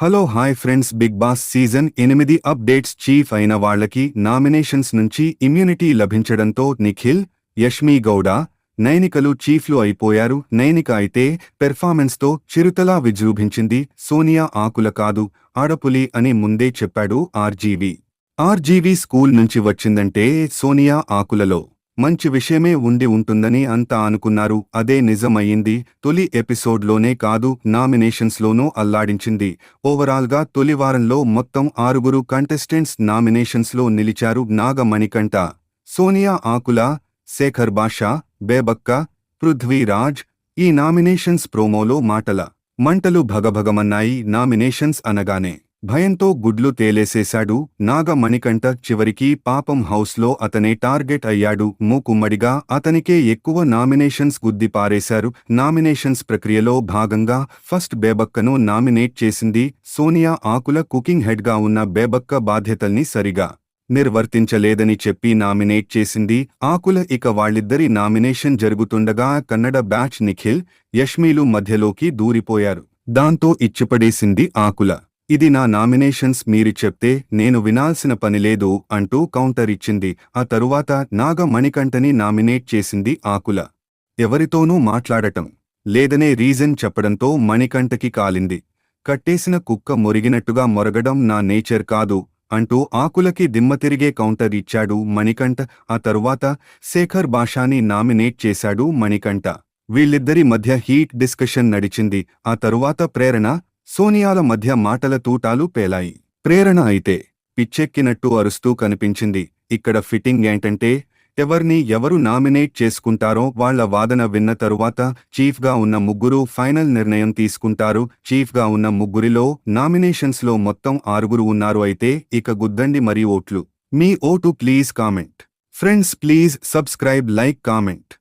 Hello hi friends. Big Boss season ఎనిమిది updates chief అయిన వాళ్ళకి నామినేషన్స్ నుంచి ఇమ్యూనిటీ లభించడంతో నిఖిల్ యష్మి గౌడ నైనికలు చీఫ్లు అయిపోయారు. నైనిక అయితే పెర్ఫార్మెన్స్తో చిరుతలా విజృంభించింది. సోనియా ఆకుల కాదు ఆడపులి అని ముందే చెప్పాడు ఆర్జీవి. ఆర్జీవి స్కూల్ నుంచి వచ్చిందంటే సోనియా ఆకులలో మంచి విషయమే ఉండి ఉంటుందని అంతా అనుకున్నారు. అదే నిజమయ్యింది. తొలి ఎపిసోడ్లోనే కాదు నామినేషన్స్లోనూ అల్లాడించింది. ఓవరాల్గా తొలి వారంలో మొత్తం ఆరుగురు కంటెస్టెంట్స్ నామినేషన్స్లో నిలిచారు నాగమణికంఠ సోనియా ఆకుల శేఖర్ బాషా బేబక్క పృథ్వీరాజ్. ఈ నామినేషన్స్ ప్రోమోలో మాటల మంటలు భగభగమన్నాయి. నామినేషన్స్ అనగానే భయంతో గుడ్లు తేలేసేశాడు. నాగ మణికంఠ చివరికి పాపం హౌస్లో అతనే టార్గెట్ అయ్యాడు. మూకుమ్మడిగా అతనికే ఎక్కువ నామినేషన్స్ గుద్ది పారేశారు నామినేషన్స్ ప్రక్రియలో భాగంగా ఫస్ట్ బేబక్కను నామినేట్ చేసింది సోనియా ఆకుల కుకింగ్ హెడ్గా ఉన్న బేబక్క బాధ్యతల్ని సరిగా నిర్వర్తించలేదని చెప్పి నామినేట్ చేసింది. ఆకుల ఇక వాళ్ళిద్దరి నామినేషన్ జరుగుతుండగా కన్నడ బ్యాచ్ నిఖిల్ యష్మీలు మధ్యలోకి దూరిపోయారు. దాంతో ఇచ్చిపడేసింది ఆకుల ఇది నా నామినేషన్స్ మీరు చెప్తే నేను వినాల్సిన పనిలేదు అంటూ కౌంటర్ ఇచ్చింది. ఆ తరువాత నాగ మణికంఠని నామినేట్ చేసింది ఆకుల. ఎవరితోనూ మాట్లాడటం లేదనే రీజన్ చెప్పడంతో మణికంఠకి కాలింది. కట్టేసిన కుక్క మొరిగినట్టుగా మొరగడం నా నేచర్ కాదు అంటూ ఆకులకి దిమ్మతిరిగే కౌంటర్ ఇచ్చాడు మణికంఠ. ఆ తరువాత శేఖర్ బాషాని నామినేట్ చేశాడు మణికంఠ. వీళ్ళిద్దరి మధ్య హీట్ డిస్కషన్ నడిచింది. ఆ తరువాత ప్రేరణ సోనియాల మధ్య మాటల తూటాలు పేలాయి. ప్రేరణ అయితే పిచ్చెక్కినట్టు అరుస్తూ కనిపించింది. ఇక్కడ ఫిట్టింగ్ ఏంటంటే ఎవర్ని ఎవరు నామినేట్ చేసుకుంటారో వాళ్ళ వాదన విన్న తరువాత చీఫ్గా ఉన్న ముగ్గురు ఫైనల్ నిర్ణయం తీసుకుంటారు. చీఫ్గా ఉన్న ముగ్గురిలో నామినేషన్స్లో మొత్తం ఆరుగురు ఉన్నారు అయితే ఇక గుద్దండి మరి ఓట్లు. మీ vote please comment. Friends please subscribe like comment.